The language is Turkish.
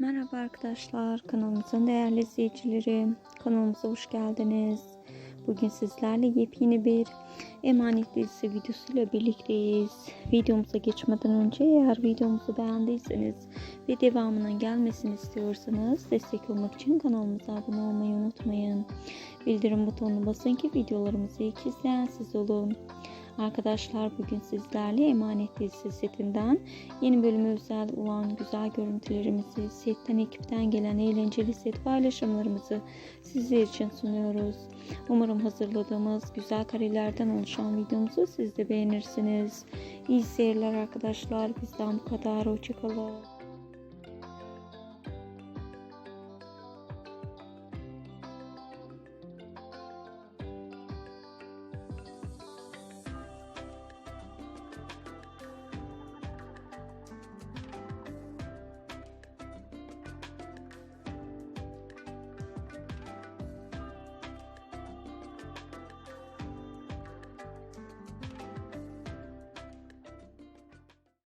Merhaba arkadaşlar, kanalımızın değerli izleyicileri. Kanalımıza hoş geldiniz. Bugün sizlerle yepyeni bir emanet dizisi videosuyla birlikteyiz. Videomuza geçmeden önce eğer videomuzu beğendiyseniz ve devamının gelmesini istiyorsanız destek olmak için kanalımıza abone olmayı unutmayın. Bildirim butonuna basın ki videolarımızı ilk izleyen siz olun. Arkadaşlar bugün sizlerle Emanet dizisi setinden yeni bölümü özel olan güzel görüntülerimizi, setten ekipten gelen eğlenceli set paylaşımlarımızı sizler için sunuyoruz. Umarım hazırladığımız güzel karelerden oluşan videomuzu siz de beğenirsiniz. İyi seyirler arkadaşlar. Bizden bu kadar. Hoşçakalın.